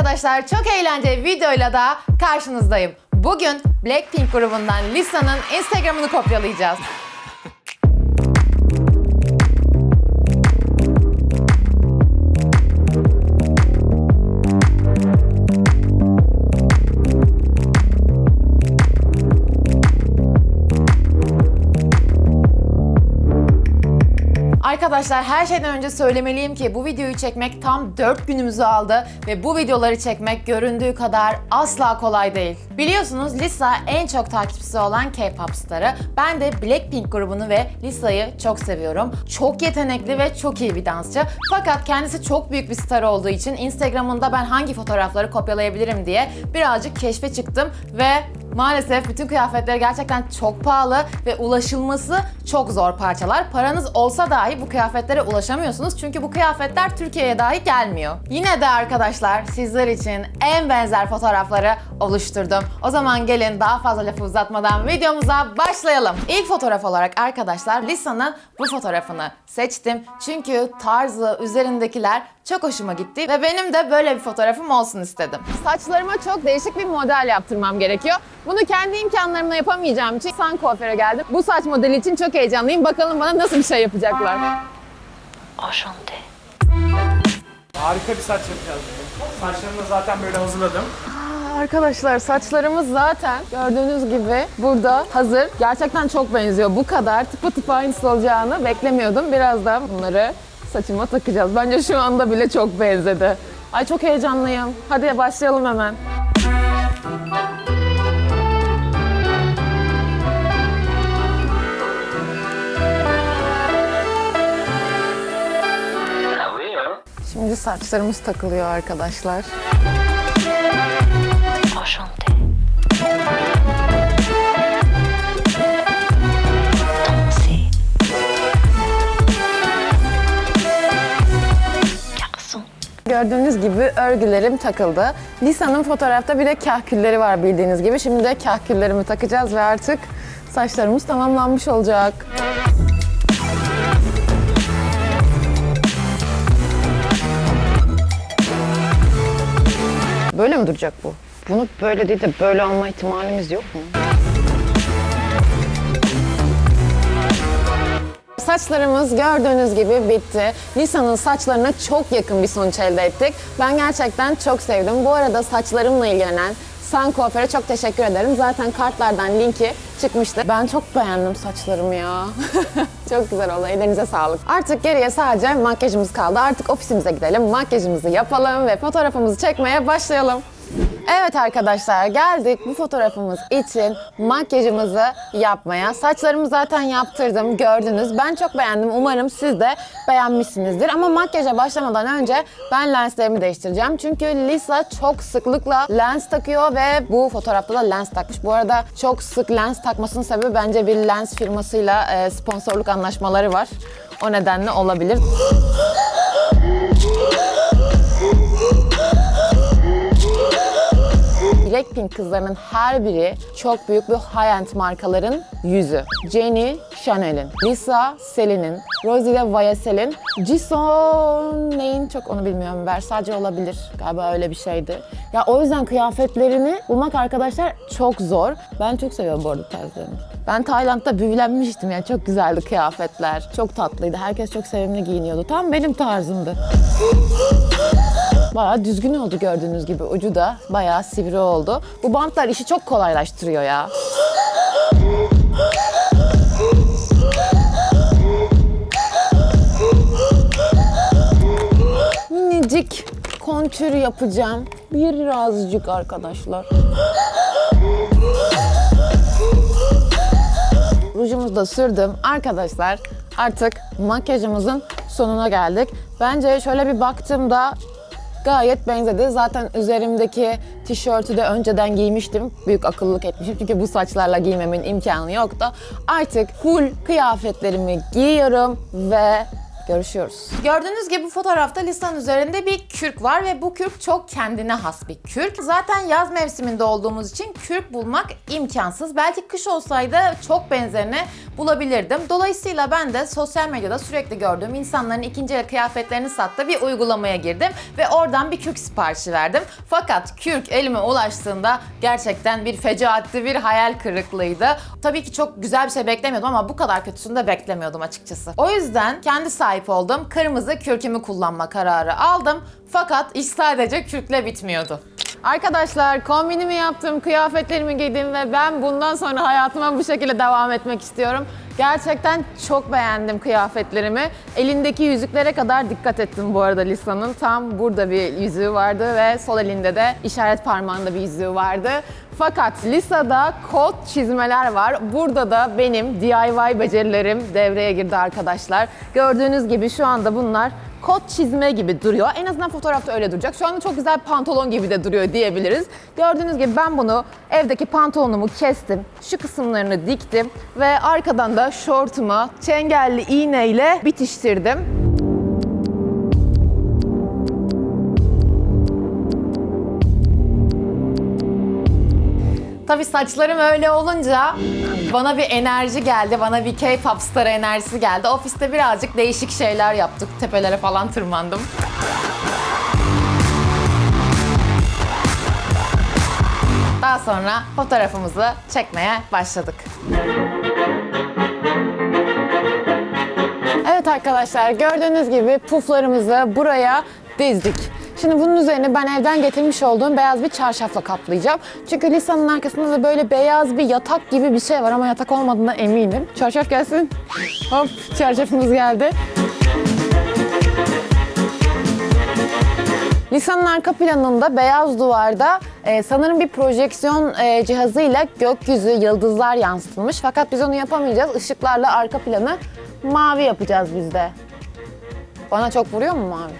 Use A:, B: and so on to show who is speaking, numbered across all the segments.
A: arkadaşlar çok eğlenceli videoyla da karşınızdayım. Bugün Blackpink grubundan Lisa'nın Instagram'ını kopyalayacağız. Arkadaşlar her şeyden önce söylemeliyim ki bu videoyu çekmek tam 4 günümüzü aldı ve bu videoları çekmek göründüğü kadar asla kolay değil. Biliyorsunuz Lisa en çok takipçisi olan K-pop starı. Ben de Blackpink grubunu ve Lisa'yı çok seviyorum. Çok yetenekli ve çok iyi bir dansçı. Fakat kendisi çok büyük bir star olduğu için Instagram'ında ben hangi fotoğrafları kopyalayabilirim diye birazcık keşfe çıktım ve Maalesef bütün kıyafetleri gerçekten çok pahalı ve ulaşılması çok zor parçalar. Paranız olsa dahi bu kıyafetlere ulaşamıyorsunuz çünkü bu kıyafetler Türkiye'ye dahi gelmiyor. Yine de arkadaşlar sizler için en benzer fotoğrafları oluşturdum. O zaman gelin daha fazla lafı uzatmadan videomuza başlayalım. İlk fotoğraf olarak arkadaşlar Lisa'nın bu fotoğrafını seçtim. Çünkü tarzı, üzerindekiler çok hoşuma gitti ve benim de böyle bir fotoğrafım olsun istedim. Saçlarıma çok değişik bir model yaptırmam gerekiyor. Bunu kendi imkanlarımla yapamayacağım için San kuaföre geldim. Bu saç modeli için çok heyecanlıyım. Bakalım bana nasıl bir şey yapacaklar.
B: Enchanté.
C: Harika bir saç yapacağız. Saçlarımı da zaten böyle hazırladım.
A: Arkadaşlar saçlarımız zaten gördüğünüz gibi burada hazır. Gerçekten çok benziyor. Bu kadar tıpa tıpa aynısı olacağını beklemiyordum. Birazdan bunları saçıma takacağız. Bence şu anda bile çok benzedi. Ay çok heyecanlıyım. Hadi başlayalım hemen. Şimdi saçlarımız takılıyor arkadaşlar.
B: Enchanté.
A: Gördüğünüz gibi örgülerim takıldı. Lisa'nın fotoğrafta bir de kahkülleri var bildiğiniz gibi. Şimdi de kahküllerimi takacağız ve artık saçlarımız tamamlanmış olacak. Böyle mi duracak bu? Bunu böyle değil de böyle alma ihtimalimiz yok mu? Saçlarımız gördüğünüz gibi bitti. Lisa'nın saçlarına çok yakın bir sonuç elde ettik. Ben gerçekten çok sevdim. Bu arada saçlarımla ilgilenen San Kuaför'e çok teşekkür ederim. Zaten kartlardan linki çıkmıştı. Ben çok beğendim saçlarımı ya. çok güzel oldu. Ellerinize sağlık. Artık geriye sadece makyajımız kaldı. Artık ofisimize gidelim, makyajımızı yapalım ve fotoğrafımızı çekmeye başlayalım. Evet arkadaşlar geldik bu fotoğrafımız için makyajımızı yapmaya. Saçlarımı zaten yaptırdım gördünüz. Ben çok beğendim. Umarım siz de beğenmişsinizdir. Ama makyaja başlamadan önce ben lenslerimi değiştireceğim. Çünkü Lisa çok sıklıkla lens takıyor ve bu fotoğrafta da lens takmış. Bu arada çok sık lens takmasının sebebi bence bir lens firmasıyla e, sponsorluk anlaşmaları var. O nedenle olabilir. Blackpink kızlarının her biri çok büyük bir high-end markaların yüzü. Jennie, Chanel'in, Lisa, Celine'in, Rosie de YSL'in, Jisoo neyin çok onu bilmiyorum. Versace olabilir. Galiba öyle bir şeydi. Ya o yüzden kıyafetlerini bulmak arkadaşlar çok zor. Ben çok seviyorum bu arada tarzlarını. Ben Tayland'da büyülenmiştim yani çok güzeldi kıyafetler. Çok tatlıydı. Herkes çok sevimli giyiniyordu. Tam benim tarzımdı. Bayağı düzgün oldu gördüğünüz gibi. Ucu da bayağı sivri oldu. Bu bantlar işi çok kolaylaştırıyor ya. Minicik kontür yapacağım. Birazcık arkadaşlar. Rujumuzu da sürdüm. Arkadaşlar artık makyajımızın sonuna geldik. Bence şöyle bir baktığımda gayet benzedi. Zaten üzerimdeki tişörtü de önceden giymiştim. Büyük akıllılık etmişim çünkü bu saçlarla giymemin imkanı yoktu. Artık full kıyafetlerimi giyiyorum ve Görüşüyoruz. Gördüğünüz gibi bu fotoğrafta lisanın üzerinde bir kürk var ve bu kürk çok kendine has bir kürk. Zaten yaz mevsiminde olduğumuz için kürk bulmak imkansız. Belki kış olsaydı çok benzerini bulabilirdim. Dolayısıyla ben de sosyal medyada sürekli gördüğüm insanların ikinci el kıyafetlerini sattığı bir uygulamaya girdim ve oradan bir kürk siparişi verdim. Fakat kürk elime ulaştığında gerçekten bir fecaatti, bir hayal kırıklığıydı. Tabii ki çok güzel bir şey beklemiyordum ama bu kadar kötüsünü de beklemiyordum açıkçası. O yüzden kendi sahip olduğum kırmızı kürkümü kullanma kararı aldım. Fakat iş sadece kürkle bitmiyordu. Arkadaşlar kombinimi yaptım, kıyafetlerimi giydim ve ben bundan sonra hayatıma bu şekilde devam etmek istiyorum. Gerçekten çok beğendim kıyafetlerimi. Elindeki yüzüklere kadar dikkat ettim bu arada Lisa'nın. Tam burada bir yüzüğü vardı ve sol elinde de işaret parmağında bir yüzüğü vardı. Fakat Lisa'da kot çizmeler var. Burada da benim DIY becerilerim devreye girdi arkadaşlar. Gördüğünüz gibi şu anda bunlar kot çizme gibi duruyor. En azından fotoğrafta öyle duracak. Şu anda çok güzel pantolon gibi de duruyor diyebiliriz. Gördüğünüz gibi ben bunu evdeki pantolonumu kestim. Şu kısımlarını diktim ve arkadan da şortumu çengelli iğneyle bitiştirdim. Tabii saçlarım öyle olunca bana bir enerji geldi, bana bir K-pop star enerjisi geldi. Ofiste birazcık değişik şeyler yaptık, tepelere falan tırmandım. Daha sonra fotoğrafımızı çekmeye başladık. Arkadaşlar gördüğünüz gibi puflarımızı buraya dizdik. Şimdi bunun üzerine ben evden getirmiş olduğum beyaz bir çarşafla kaplayacağım. Çünkü Lisa'nın arkasında da böyle beyaz bir yatak gibi bir şey var ama yatak olmadığına eminim. Çarşaf gelsin. Hop çarşafımız geldi. Lisa'nın arka planında beyaz duvarda e, sanırım bir projeksiyon e, cihazıyla gökyüzü, yıldızlar yansıtılmış. Fakat biz onu yapamayacağız. Işıklarla arka planı mavi yapacağız biz de. Bana çok vuruyor mu mavi?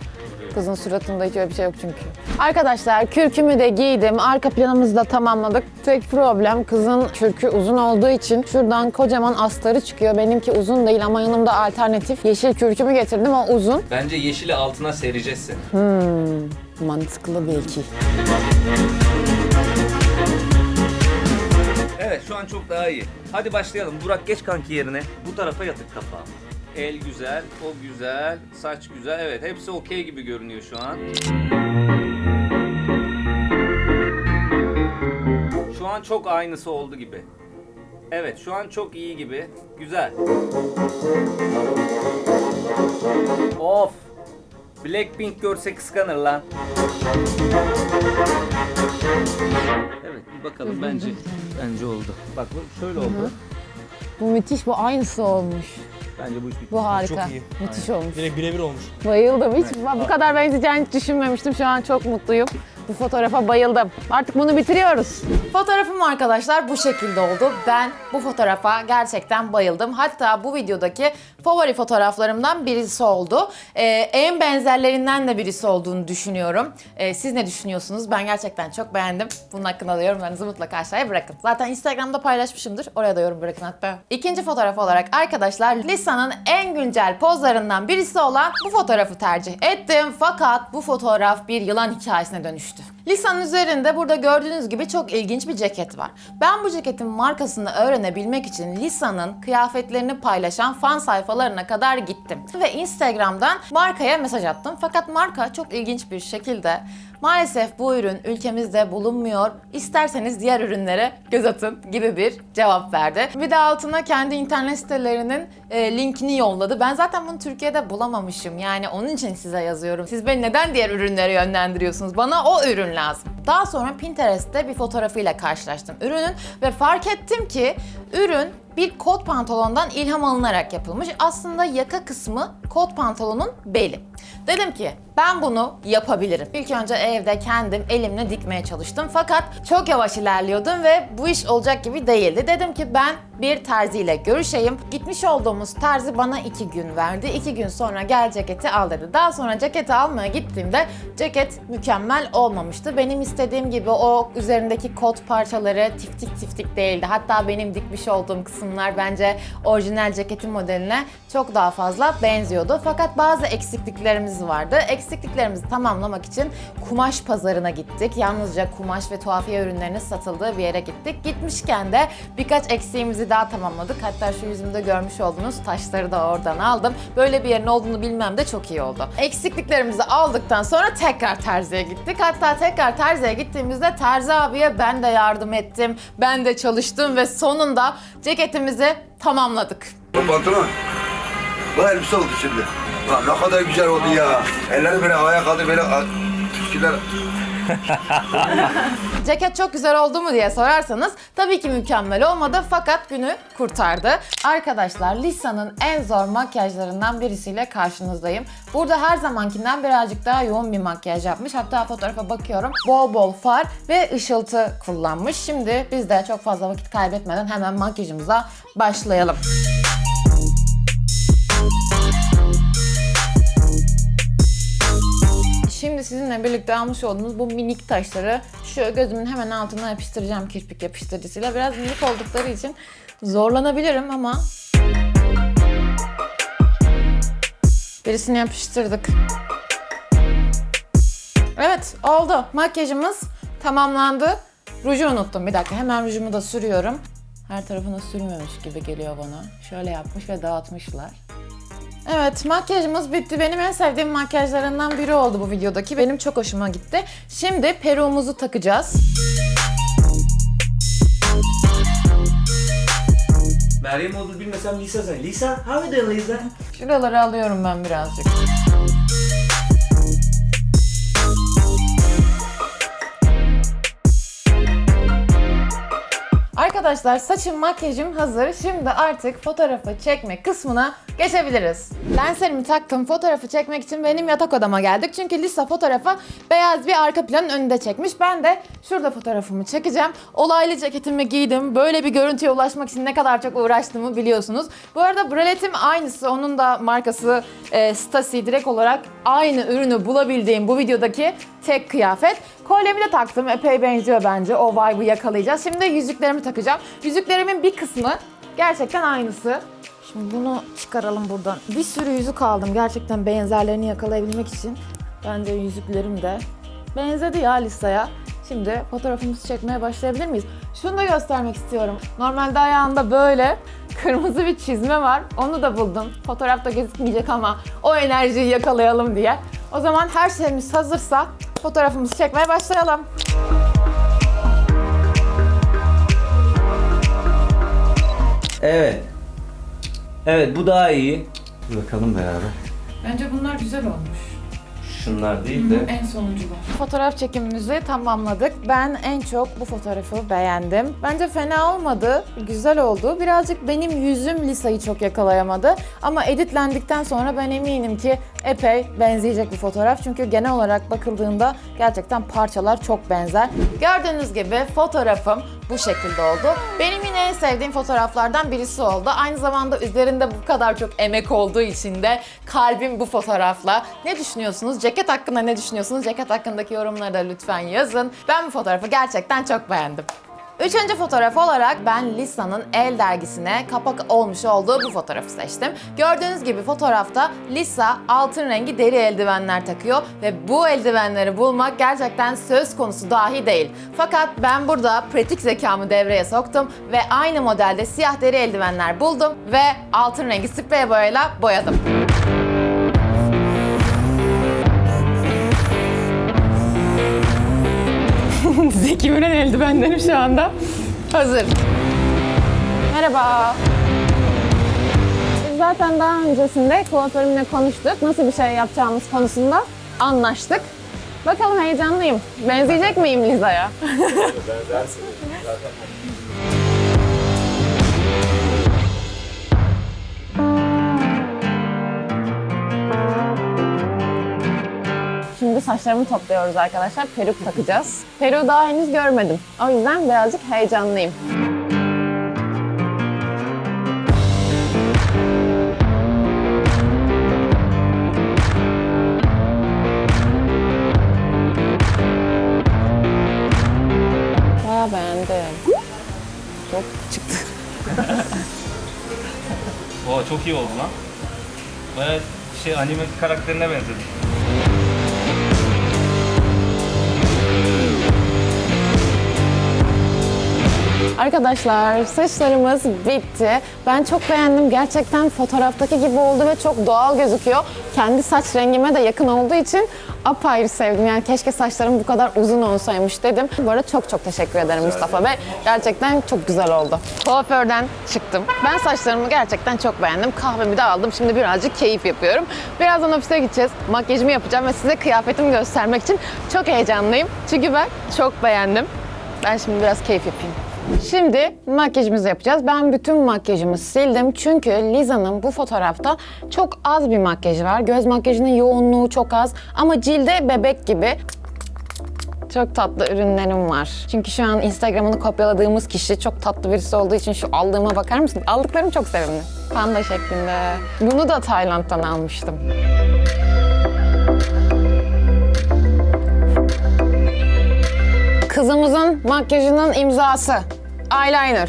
A: Kızın suratında hiç öyle bir şey yok çünkü. Arkadaşlar kürkümü de giydim. Arka planımızı da tamamladık. Tek problem kızın kürkü uzun olduğu için şuradan kocaman astarı çıkıyor. Benimki uzun değil ama yanımda alternatif yeşil kürkümü getirdim. O uzun.
D: Bence yeşili altına sereceğiz seni.
A: Mantıklı belki.
D: Evet şu an çok daha iyi. Hadi başlayalım. Burak geç kanki yerine. Bu tarafa yatık kapağı. El güzel, o güzel, saç güzel. Evet hepsi okey gibi görünüyor şu an. Şu an çok aynısı oldu gibi. Evet şu an çok iyi gibi. Güzel. Of. Blackpink görse kıskanır lan. Evet bakalım bence bence oldu. Bak bu şöyle oldu.
A: Bu müthiş, bu aynısı olmuş.
D: Bence bu iş bitti.
A: Bu harika.
C: Çok iyi.
A: Müthiş olmuş.
C: Direkt birebir olmuş.
A: Bayıldım. Hiç bu kadar benzeyeceğini hiç düşünmemiştim. Şu an çok mutluyum. Bu fotoğrafa bayıldım. Artık bunu bitiriyoruz. Fotoğrafım arkadaşlar bu şekilde oldu. Ben bu fotoğrafa gerçekten bayıldım. Hatta bu videodaki favori fotoğraflarımdan birisi oldu. Ee, en benzerlerinden de birisi olduğunu düşünüyorum. Ee, siz ne düşünüyorsunuz? Ben gerçekten çok beğendim. Bunun hakkında da yorumlarınızı mutlaka aşağıya bırakın. Zaten Instagram'da paylaşmışımdır. Oraya da yorum bırakın hatta. İkinci fotoğraf olarak arkadaşlar Lisa'nın en güncel pozlarından birisi olan bu fotoğrafı tercih ettim. Fakat bu fotoğraf bir yılan hikayesine dönüştü. Lisa'nın üzerinde burada gördüğünüz gibi çok ilginç bir ceket var. Ben bu ceketin markasını öğrenebilmek için Lisa'nın kıyafetlerini paylaşan fan sayfalarına kadar gittim. Ve Instagram'dan markaya mesaj attım. Fakat marka çok ilginç bir şekilde maalesef bu ürün ülkemizde bulunmuyor. İsterseniz diğer ürünlere göz atın gibi bir cevap verdi. Bir de altına kendi internet sitelerinin e, linkini yolladı. Ben zaten bunu Türkiye'de bulamamışım. Yani onun için size yazıyorum. Siz beni neden diğer ürünlere yönlendiriyorsunuz? Bana o ürün lazım. Daha sonra Pinterest'te bir fotoğrafıyla karşılaştım ürünün ve fark ettim ki ürün bir kot pantolondan ilham alınarak yapılmış. Aslında yaka kısmı kot pantolonun beli. Dedim ki ben bunu yapabilirim. İlk önce evde kendim elimle dikmeye çalıştım. Fakat çok yavaş ilerliyordum ve bu iş olacak gibi değildi. Dedim ki ben bir terziyle görüşeyim. Gitmiş olduğumuz terzi bana iki gün verdi. İki gün sonra gel ceketi al dedi. Daha sonra ceketi almaya gittiğimde ceket mükemmel olmamıştı. Benim istediğim gibi o üzerindeki kot parçaları tiftik tiftik değildi. Hatta benim dikmiş olduğum kısımlar bence orijinal ceketin modeline çok daha fazla benziyordu. Fakat bazı eksikliklerimiz vardı. Eksikliklerimizi tamamlamak için kumaş pazarına gittik. Yalnızca kumaş ve tuhafiye ürünlerinin satıldığı bir yere gittik. Gitmişken de birkaç eksiğimizi daha tamamladık. Hatta şu yüzümde görmüş olduğunuz taşları da oradan aldım. Böyle bir yerin olduğunu bilmem de çok iyi oldu. Eksikliklerimizi aldıktan sonra tekrar terziye gittik. Hatta tekrar terziye gittiğimizde terzi abiye ben de yardım ettim. Ben de çalıştım ve sonunda ceketimizi tamamladık.
E: Bu pantolon. Bu elbise oldu şimdi. Lan ne kadar güzel oldu ya. Elleri böyle ayağa kaldı böyle tüsküler.
A: Ceket çok güzel oldu mu diye sorarsanız tabii ki mükemmel olmadı fakat günü kurtardı. Arkadaşlar Lisa'nın en zor makyajlarından birisiyle karşınızdayım. Burada her zamankinden birazcık daha yoğun bir makyaj yapmış. Hatta fotoğrafa bakıyorum. Bol bol far ve ışıltı kullanmış. Şimdi biz de çok fazla vakit kaybetmeden hemen makyajımıza başlayalım. Şimdi sizinle birlikte almış olduğumuz bu minik taşları şu gözümün hemen altına yapıştıracağım kirpik yapıştırıcısıyla. Biraz minik oldukları için zorlanabilirim ama birisini yapıştırdık. Evet oldu. Makyajımız tamamlandı. Ruju unuttum. Bir dakika hemen rujumu da sürüyorum. Her tarafına sürmemiş gibi geliyor bana. Şöyle yapmış ve dağıtmışlar. Evet makyajımız bitti. Benim en sevdiğim makyajlarından biri oldu bu videodaki. Benim çok hoşuma gitti. Şimdi peruğumuzu takacağız.
F: Meryem olur bilmesem Lisa sen. Lisa, how you doing Lisa?
A: Şuraları alıyorum ben birazcık. Arkadaşlar saçım makyajım hazır. Şimdi artık fotoğrafı çekme kısmına geçebiliriz. Lenslerimi taktım. Fotoğrafı çekmek için benim yatak odama geldik. Çünkü Lisa fotoğrafı beyaz bir arka planın önünde çekmiş. Ben de şurada fotoğrafımı çekeceğim. Olaylı ceketimi giydim. Böyle bir görüntüye ulaşmak için ne kadar çok uğraştığımı biliyorsunuz. Bu arada braletim aynısı. Onun da markası e, Stasi. Direkt olarak aynı ürünü bulabildiğim bu videodaki tek kıyafet. Kolyemi de taktım. Epey benziyor bence. O vibe'ı yakalayacağız. Şimdi yüzüklerimi takacağım. Yüzüklerimin bir kısmı gerçekten aynısı. Şimdi bunu çıkaralım buradan. Bir sürü yüzük aldım gerçekten benzerlerini yakalayabilmek için. Bence yüzüklerim de benzedi ya Lisa'ya. Şimdi fotoğrafımızı çekmeye başlayabilir miyiz? Şunu da göstermek istiyorum. Normalde ayağında böyle kırmızı bir çizme var. Onu da buldum. Fotoğrafta gözükmeyecek ama o enerjiyi yakalayalım diye. O zaman her şeyimiz hazırsa fotoğrafımızı çekmeye başlayalım.
F: Evet. Evet bu daha iyi. Bir bakalım beraber.
A: Bence bunlar güzel olmuş.
F: Şunlar değil de.
A: En sonuncular. Fotoğraf çekimimizi tamamladık. Ben en çok bu fotoğrafı beğendim. Bence fena olmadı. Güzel oldu. Birazcık benim yüzüm Lisa'yı çok yakalayamadı. Ama editlendikten sonra ben eminim ki epey benzeyecek bir fotoğraf. Çünkü genel olarak bakıldığında gerçekten parçalar çok benzer. Gördüğünüz gibi fotoğrafım bu şekilde oldu. Benim yine en sevdiğim fotoğraflardan birisi oldu. Aynı zamanda üzerinde bu kadar çok emek olduğu için de kalbim bu fotoğrafla. Ne düşünüyorsunuz? Ceket hakkında ne düşünüyorsunuz? Ceket hakkındaki yorumları da lütfen yazın. Ben bu fotoğrafı gerçekten çok beğendim. Üçüncü fotoğraf olarak ben Lisa'nın El dergisine kapak olmuş olduğu bu fotoğrafı seçtim. Gördüğünüz gibi fotoğrafta Lisa altın rengi deri eldivenler takıyor ve bu eldivenleri bulmak gerçekten söz konusu dahi değil. Fakat ben burada pratik zekamı devreye soktum ve aynı modelde siyah deri eldivenler buldum ve altın rengi sprey boyayla boyadım. Zeki Müren eldivenlerim şu anda hazır. Merhaba. Biz zaten daha öncesinde kuaförümle konuştuk. Nasıl bir şey yapacağımız konusunda anlaştık. Bakalım heyecanlıyım. Benzeyecek miyim Liza'ya? Şimdi saçlarımı topluyoruz arkadaşlar. Peruk takacağız. Peruğu daha henüz görmedim. O yüzden birazcık heyecanlıyım. Bayağı beğendim. Çok çıktı.
D: Oo çok iyi oldu lan. Baya şey anime karakterine benzedi.
A: Arkadaşlar saçlarımız bitti. Ben çok beğendim. Gerçekten fotoğraftaki gibi oldu ve çok doğal gözüküyor. Kendi saç rengime de yakın olduğu için apayrı sevdim. Yani keşke saçlarım bu kadar uzun olsaymış dedim. Bu arada çok çok teşekkür ederim Mustafa Bey. Gerçekten çok güzel oldu. Kuaförden çıktım. Ben saçlarımı gerçekten çok beğendim. Kahvemi de aldım. Şimdi birazcık keyif yapıyorum. Birazdan ofise gideceğiz. Makyajımı yapacağım ve size kıyafetimi göstermek için çok heyecanlıyım. Çünkü ben çok beğendim. Ben şimdi biraz keyif yapayım. Şimdi makyajımızı yapacağız. Ben bütün makyajımı sildim çünkü Liza'nın bu fotoğrafta çok az bir makyajı var. Göz makyajının yoğunluğu çok az ama cilde bebek gibi. Çok tatlı ürünlerim var. Çünkü şu an Instagram'ını kopyaladığımız kişi çok tatlı birisi olduğu için şu aldığıma bakar mısın? Aldıklarım çok sevimli. Panda şeklinde. Bunu da Tayland'dan almıştım. Kızımızın makyajının imzası. Eyeliner.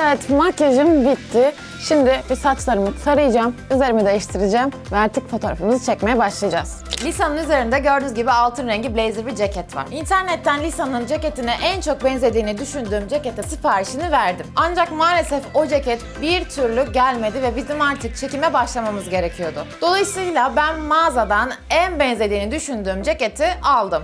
A: Evet, makyajım bitti. Şimdi bir saçlarımı tarayacağım, üzerimi değiştireceğim ve artık fotoğrafımızı çekmeye başlayacağız. Lisa'nın üzerinde gördüğünüz gibi altın rengi blazer bir ceket var. İnternetten Lisa'nın ceketine en çok benzediğini düşündüğüm cekete siparişini verdim. Ancak maalesef o ceket bir türlü gelmedi ve bizim artık çekime başlamamız gerekiyordu. Dolayısıyla ben mağazadan en benzediğini düşündüğüm ceketi aldım.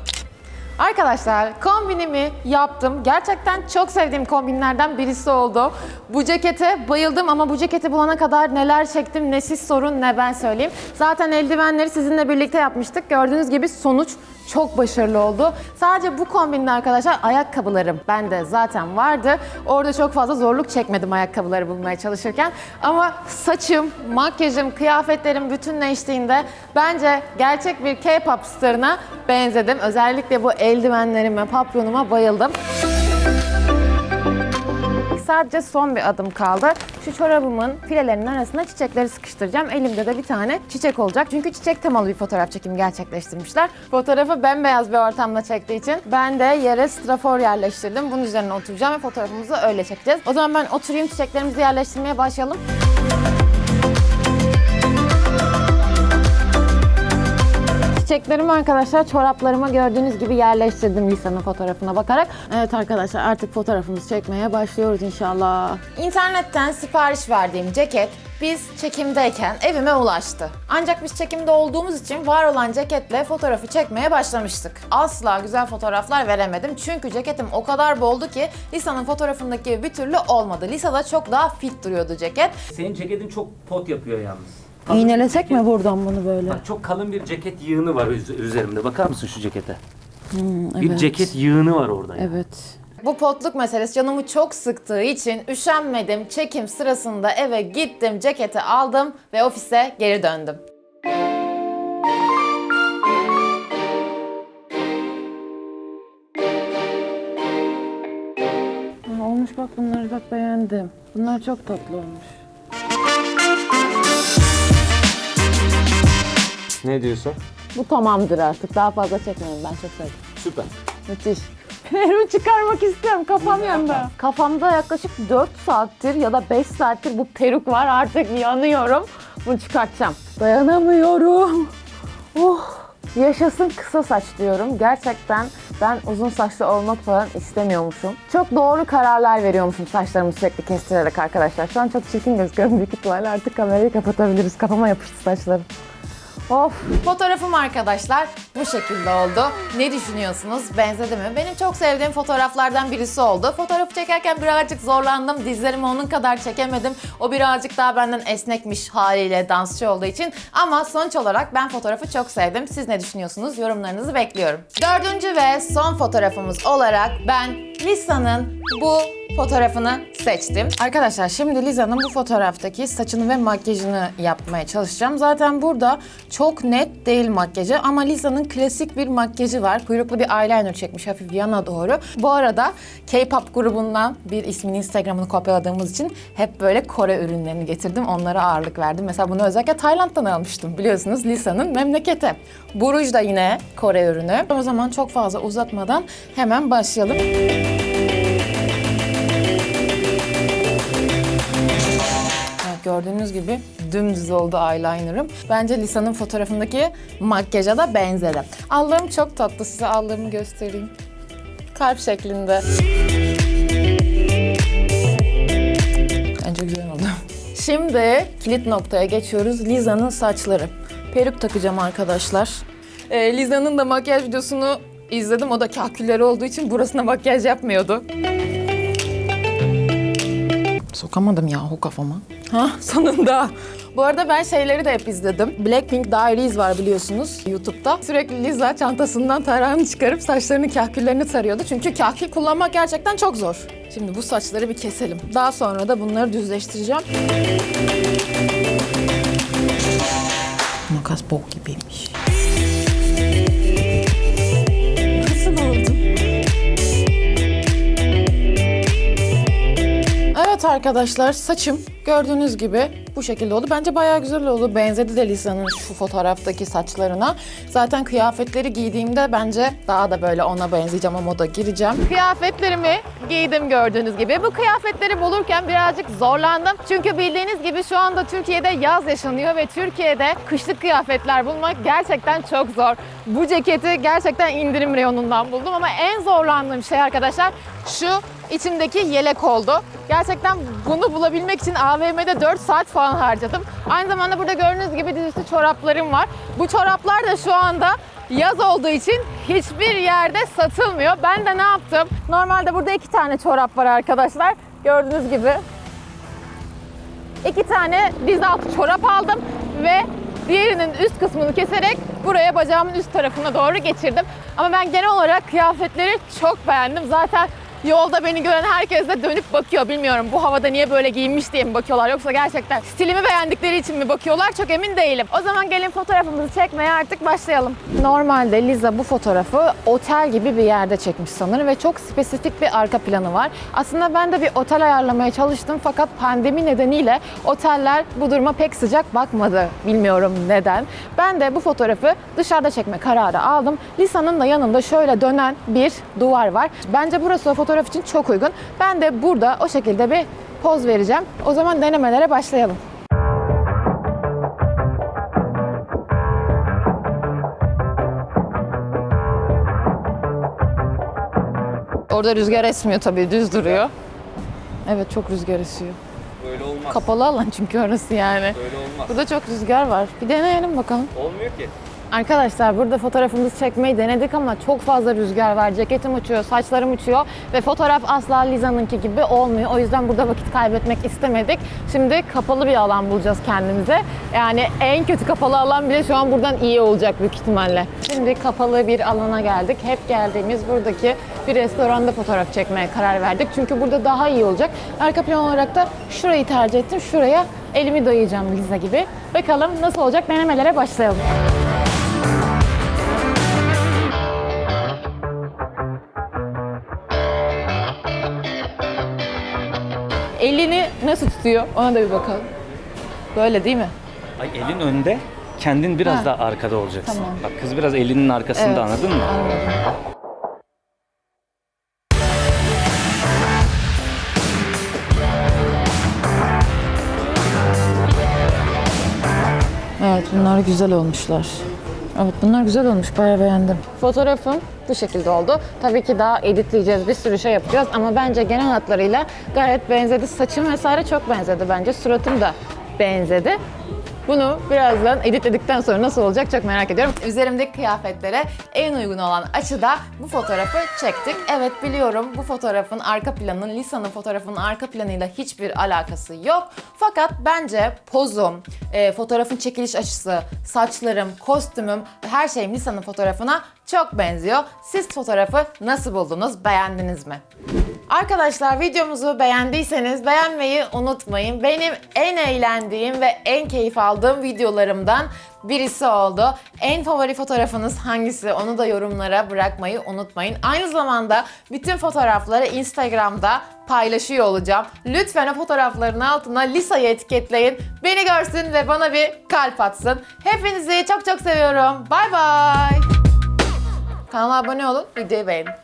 A: Arkadaşlar kombinimi yaptım. Gerçekten çok sevdiğim kombinlerden birisi oldu. Bu cekete bayıldım ama bu ceketi bulana kadar neler çektim ne siz sorun ne ben söyleyeyim. Zaten eldivenleri sizinle birlikte yapmıştık. Gördüğünüz gibi sonuç çok başarılı oldu. Sadece bu kombinde arkadaşlar ayakkabılarım bende zaten vardı. Orada çok fazla zorluk çekmedim ayakkabıları bulmaya çalışırken. Ama saçım, makyajım, kıyafetlerim bütünleştiğinde bence gerçek bir K-pop starına benzedim. Özellikle bu eldivenlerime, papyonuma bayıldım. Sadece son bir adım kaldı. Şu çorabımın filelerinin arasına çiçekleri sıkıştıracağım. Elimde de bir tane çiçek olacak. Çünkü çiçek temalı bir fotoğraf çekimi gerçekleştirmişler. Fotoğrafı bembeyaz bir ortamda çektiği için ben de yere strafor yerleştirdim. Bunun üzerine oturacağım ve fotoğrafımızı öyle çekeceğiz. O zaman ben oturayım çiçeklerimizi yerleştirmeye başlayalım. Çiçeklerimi arkadaşlar çoraplarıma gördüğünüz gibi yerleştirdim Lisa'nın fotoğrafına bakarak. Evet arkadaşlar artık fotoğrafımızı çekmeye başlıyoruz inşallah. İnternetten sipariş verdiğim ceket biz çekimdeyken evime ulaştı. Ancak biz çekimde olduğumuz için var olan ceketle fotoğrafı çekmeye başlamıştık. Asla güzel fotoğraflar veremedim çünkü ceketim o kadar boldu ki Lisa'nın fotoğrafındaki gibi bir türlü olmadı. Lisa'da çok daha fit duruyordu ceket.
F: Senin ceketin çok pot yapıyor yalnız.
A: İğnelesek mi buradan bunu böyle?
F: Bak çok kalın bir ceket yığını var üz- üzerimde. Bakar mısın şu cekete? Bir ceket yığını var orada.
A: Evet. Bu potluk meselesi canımı çok sıktığı için üşenmedim. Çekim sırasında eve gittim, ceketi aldım ve ofise geri döndüm. Olmuş bak bunları bak beğendim. Bunlar çok tatlı olmuş.
F: Ne diyorsun?
A: Bu tamamdır artık. Daha fazla çekmeyin. Ben çok sevdim.
F: Süper.
A: Müthiş. Peruğu çıkarmak istiyorum. Kafam yandı. Kafamda yaklaşık 4 saattir ya da 5 saattir bu peruk var. Artık yanıyorum. Bunu çıkartacağım. Dayanamıyorum. Oh. Yaşasın kısa saç diyorum. Gerçekten ben uzun saçlı olmak falan istemiyormuşum. Çok doğru kararlar veriyormuşum saçlarımı sürekli kestirerek arkadaşlar. Şu an çok çirkin gözüküyorum büyük ihtimalle. Artık kamerayı kapatabiliriz. Kafama yapıştı saçlarım. Of. Fotoğrafım arkadaşlar bu şekilde oldu. Ne düşünüyorsunuz? Benzedi mi? Benim çok sevdiğim fotoğraflardan birisi oldu. Fotoğrafı çekerken birazcık zorlandım. Dizlerimi onun kadar çekemedim. O birazcık daha benden esnekmiş haliyle dansçı olduğu için. Ama sonuç olarak ben fotoğrafı çok sevdim. Siz ne düşünüyorsunuz? Yorumlarınızı bekliyorum. Dördüncü ve son fotoğrafımız olarak ben Lisa'nın bu fotoğrafını seçtim. Arkadaşlar şimdi Liza'nın bu fotoğraftaki saçını ve makyajını yapmaya çalışacağım. Zaten burada çok net değil makyajı ama Liza'nın klasik bir makyajı var. Kuyruklu bir eyeliner çekmiş hafif yana doğru. Bu arada K-pop grubundan bir ismini Instagram'ını kopyaladığımız için hep böyle Kore ürünlerini getirdim. Onlara ağırlık verdim. Mesela bunu özellikle Tayland'dan almıştım. Biliyorsunuz Lisa'nın memleketi. Bu ruj da yine Kore ürünü. O zaman çok fazla uzatmadan hemen başlayalım. Gördüğünüz gibi dümdüz oldu eyelinerım. Bence Lisa'nın fotoğrafındaki makyaja da benzedi. Allığım çok tatlı. Size allığımı göstereyim. Kalp şeklinde. Bence güzel oldu. Şimdi kilit noktaya geçiyoruz. Lisa'nın saçları. Peruk takacağım arkadaşlar. Ee, Lisa'nın da makyaj videosunu izledim. O da kahkülleri olduğu için burasına makyaj yapmıyordu. Sokamadım yahu kafama. Ha sonunda. Bu arada ben şeyleri de hep izledim. Blackpink Diaries var biliyorsunuz YouTube'da. Sürekli Lisa çantasından tarağını çıkarıp saçlarını kahküllerini tarıyordu. Çünkü kahkül kullanmak gerçekten çok zor. Şimdi bu saçları bir keselim. Daha sonra da bunları düzleştireceğim. Makas bok gibiymiş. Evet arkadaşlar saçım gördüğünüz gibi bu şekilde oldu. Bence bayağı güzel oldu. Benzedi de Lisa'nın şu fotoğraftaki saçlarına. Zaten kıyafetleri giydiğimde bence daha da böyle ona benzeyeceğim o moda gireceğim. Kıyafetlerimi giydim gördüğünüz gibi. Bu kıyafetleri bulurken birazcık zorlandım. Çünkü bildiğiniz gibi şu anda Türkiye'de yaz yaşanıyor ve Türkiye'de kışlık kıyafetler bulmak gerçekten çok zor. Bu ceketi gerçekten indirim reyonundan buldum ama en zorlandığım şey arkadaşlar şu içimdeki yelek oldu. Gerçekten bunu bulabilmek için AVM'de 4 saat falan harcadım. Aynı zamanda burada gördüğünüz gibi dizüstü çoraplarım var. Bu çoraplar da şu anda yaz olduğu için hiçbir yerde satılmıyor. Ben de ne yaptım? Normalde burada iki tane çorap var arkadaşlar. Gördüğünüz gibi iki tane diz altı çorap aldım ve diğerinin üst kısmını keserek buraya bacağımın üst tarafına doğru geçirdim. Ama ben genel olarak kıyafetleri çok beğendim. Zaten yolda beni gören herkes de dönüp bakıyor. Bilmiyorum bu havada niye böyle giyinmiş diye mi bakıyorlar yoksa gerçekten stilimi beğendikleri için mi bakıyorlar çok emin değilim. O zaman gelin fotoğrafımızı çekmeye artık başlayalım. Normalde Liza bu fotoğrafı otel gibi bir yerde çekmiş sanırım ve çok spesifik bir arka planı var. Aslında ben de bir otel ayarlamaya çalıştım fakat pandemi nedeniyle oteller bu duruma pek sıcak bakmadı. Bilmiyorum neden. Ben de bu fotoğrafı dışarıda çekme kararı aldım. Lisa'nın da yanında şöyle dönen bir duvar var. Bence burası o fotoğraf için çok uygun. Ben de burada o şekilde bir poz vereceğim. O zaman denemelere başlayalım. Orada rüzgar esmiyor tabii düz duruyor. Evet çok rüzgar esiyor.
D: Böyle olmaz.
A: Kapalı alan çünkü orası yani.
D: Böyle olmaz.
A: Burada çok rüzgar var. Bir deneyelim bakalım.
D: Olmuyor ki.
A: Arkadaşlar burada fotoğrafımızı çekmeyi denedik ama çok fazla rüzgar var. Ceketim uçuyor, saçlarım uçuyor ve fotoğraf asla Liza'nınki gibi olmuyor. O yüzden burada vakit kaybetmek istemedik. Şimdi kapalı bir alan bulacağız kendimize. Yani en kötü kapalı alan bile şu an buradan iyi olacak büyük ihtimalle. Şimdi kapalı bir alana geldik. Hep geldiğimiz buradaki bir restoranda fotoğraf çekmeye karar verdik. Çünkü burada daha iyi olacak. Arka plan olarak da şurayı tercih ettim. Şuraya elimi dayayacağım Liza gibi. Bakalım nasıl olacak denemelere başlayalım. Elini nasıl tutuyor? Ona da bir bakalım. Böyle değil mi?
F: Ay elin önde, kendin biraz
A: Ha.
F: daha arkada olacaksın.
A: Tamam.
F: Bak kız biraz elinin arkasında
A: Evet.
F: anladın mı?
A: Evet bunlar güzel olmuşlar. Evet bunlar güzel olmuş bayağı beğendim. Fotoğrafım bu şekilde oldu. Tabii ki daha editleyeceğiz bir sürü şey yapacağız ama bence genel hatlarıyla gayet benzedi. Saçım vesaire çok benzedi bence. Suratım da benzedi. Bunu birazdan editledikten sonra nasıl olacak çok merak ediyorum. Üzerimdeki kıyafetlere en uygun olan açıda bu fotoğrafı çektik. Evet biliyorum bu fotoğrafın arka planı, Lisa'nın fotoğrafının arka planıyla hiçbir alakası yok. Fakat bence pozum, e, fotoğrafın çekiliş açısı, saçlarım, kostümüm, her şeyim Lisa'nın fotoğrafına çok benziyor. Siz fotoğrafı nasıl buldunuz? Beğendiniz mi? Arkadaşlar videomuzu beğendiyseniz beğenmeyi unutmayın. Benim en eğlendiğim ve en keyif aldığım videolarımdan birisi oldu. En favori fotoğrafınız hangisi? Onu da yorumlara bırakmayı unutmayın. Aynı zamanda bütün fotoğrafları Instagram'da paylaşıyor olacağım. Lütfen o fotoğrafların altına Lisa'yı etiketleyin. Beni görsün ve bana bir kalp atsın. Hepinizi çok çok seviyorum. Bay bay. Kanala abone olun, videoyu beğenin.